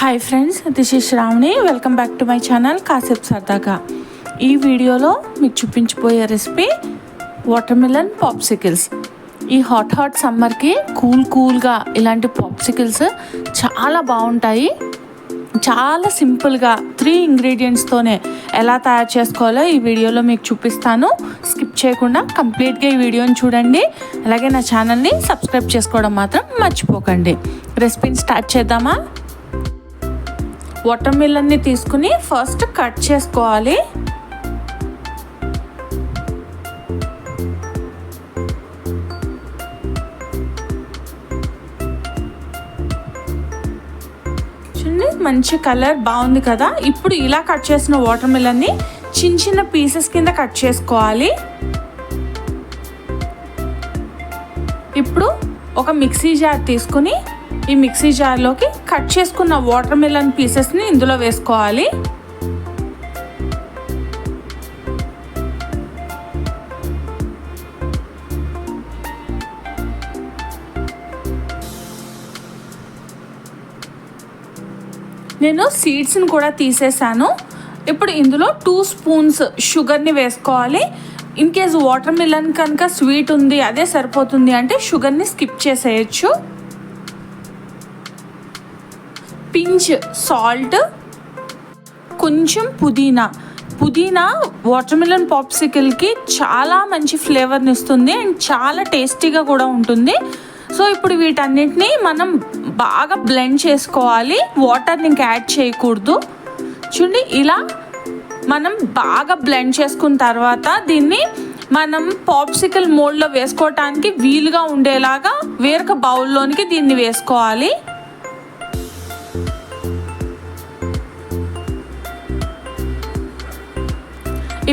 Hi friends this is Shravani welcome back to my channel కాసేపు సరదాగా ఈ వీడియోలో మీకు చూపించిపోయే రెసిపీ వాటర్మిలన్ పాప్సికిల్స్ ఈ హాట్ హాట్ సమ్మర్కి కూల్ కూల్గా ఇలాంటి పాప్సికిల్స్ చాలా బాగుంటాయి. చాలా సింపుల్గా త్రీ ఇంగ్రీడియంట్స్తోనే ఎలా తయారు చేసుకోవాలో ఈ వీడియోలో మీకు చూపిస్తాను. స్కిప్ చేయకుండా కంప్లీట్గా ఈ వీడియోని చూడండి. అలాగే నా ఛానల్ని సబ్స్క్రైబ్ చేసుకోవడం మాత్రం మర్చిపోకండి. రెసిపీని స్టార్ట్ చేద్దామా? వాటర్ మిల్లన్ని తీసుకుని ఫస్ట్ కట్ చేసుకోవాలి. చూడండి మంచి కలర్ బాగుంది కదా. ఇప్పుడు ఇలా కట్ చేసిన వాటర్ మిలన్ని చిన్న చిన్న పీసెస్ కింద కట్ చేసుకోవాలి. ఇప్పుడు ఒక మిక్సీ జార్ తీసుకుని ఈ మిక్సీ జార్లోకి కట్ చేసుకున్న వాటర్ మిలన్ పీసెస్ని ఇందులో వేసుకోవాలి. నేను సీడ్స్ని కూడా తీసేసాను. ఇప్పుడు ఇందులో టూ స్పూన్స్ షుగర్ని వేసుకోవాలి. ఇన్ కేస్ వాటర్ మిలన్ కనుక స్వీట్ ఉంది అదే సరిపోతుంది అంటే షుగర్ని స్కిప్ చేసేయచ్చు. పించ్ సాల్ట్ కొంచెం పుదీనా. పుదీనా వాటర్మిలన్ పాప్సికల్కి చాలా మంచి ఫ్లేవర్ని ఇస్తుంది అండ్ చాలా టేస్టీగా కూడా ఉంటుంది. సో ఇప్పుడు వీటన్నిటిని మనం బాగా బ్లెండ్ చేసుకోవాలి. వాటర్ని ఇంకా యాడ్ చేయకూడదు. చూడండి ఇలా మనం బాగా బ్లెండ్ చేసుకున్న తర్వాత దీన్ని మనం పాప్సికల్ మోల్డ్లో వేసుకోవటానికి వీలుగా ఉండేలాగా వేరొక బౌల్లోనికి దీన్ని వేసుకోవాలి.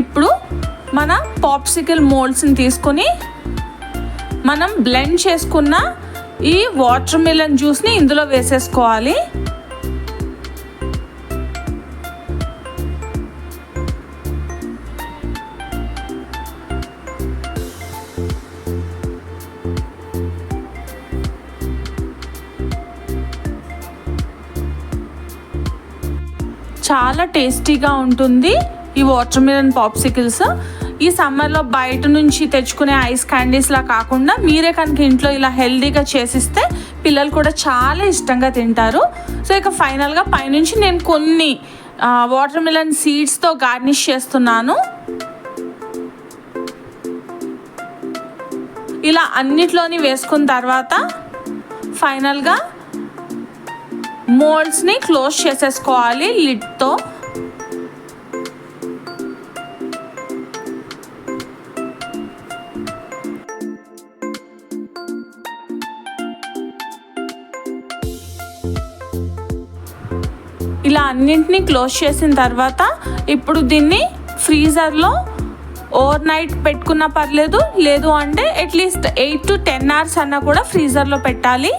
ఇప్పుడు మన పాప్సికల్ మోల్డ్స్ని తీసుకొని మనం బ్లెండ్ చేసుకున్న ఈ వాటర్ మిలన్ జ్యూస్ని ఇందులో వేసేసుకోవాలి. చాలా టేస్టీగా ఉంటుంది. ఈ వాటర్ మిలన్ పాప్సికిల్స్ ఈ సమ్మర్లో బయట నుంచి తెచ్చుకునే ఐస్ క్యాండీస్లా కాకుండా మీరే కనుక ఇంట్లో ఇలా హెల్దీగా చేసిస్తే పిల్లలు కూడా చాలా ఇష్టంగా తింటారు. సో ఇక ఫైనల్గా పైనుంచి నేను కొన్ని వాటర్ మిలన్ సీడ్స్తో గార్నిష్ చేస్తున్నాను. ఇలా అన్నిట్లోని వేసుకున్న తర్వాత ఫైనల్గా మోల్డ్స్ని క్లోజ్ చేసేసుకోవాలి లిడ్తో అన్నింటినీ క్లోజ్ చేసిన తర్వాత ఇప్పుడు దీన్ని ఫ్రీజర్లో ఓవర్ నైట్ పెట్టుకున్నా పర్లేదు లేదు అంటే at least eight to ten hours అన్నా కూడా ఫ్రీజర్లో పెట్టాలి.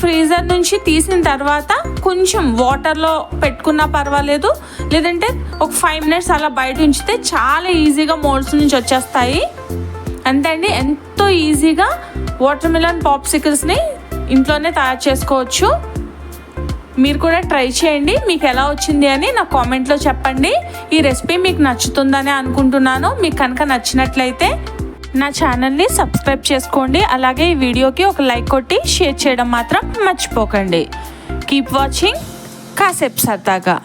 ఫ్రీజర్ నుంచి తీసిన తర్వాత కొంచెం వాటర్లో పెట్టుకున్నా పర్వాలేదు లేదంటే ఒక ఫైవ్ మినిట్స్ అలా బయట ఉంచితే చాలా ఈజీగా మోల్డ్స్ నుంచి వచ్చేస్తాయి. అంతే అండి ఎంతో ఈజీగా వాటర్ మిలన్ పాప్సికల్స్ని ఇంట్లోనే తయారు చేసుకోవచ్చు. మీరు కూడా ట్రై చేయండి. మీకు ఎలా వచ్చింది అని నా కామెంట్లో చెప్పండి. ఈ రెసిపీ మీకు నచ్చుతుందని అనుకుంటున్నాను. మీకు కనుక నచ్చినట్లయితే నా ఛానల్ని సబ్స్క్రైబ్ చేసుకోండి. అలాగే ఈ వీడియోకి ఒక లైక్ కొట్టి షేర్ చేయడం మాత్రం మర్చిపోకండి. Keep watching. కాసేపు సరదాగా.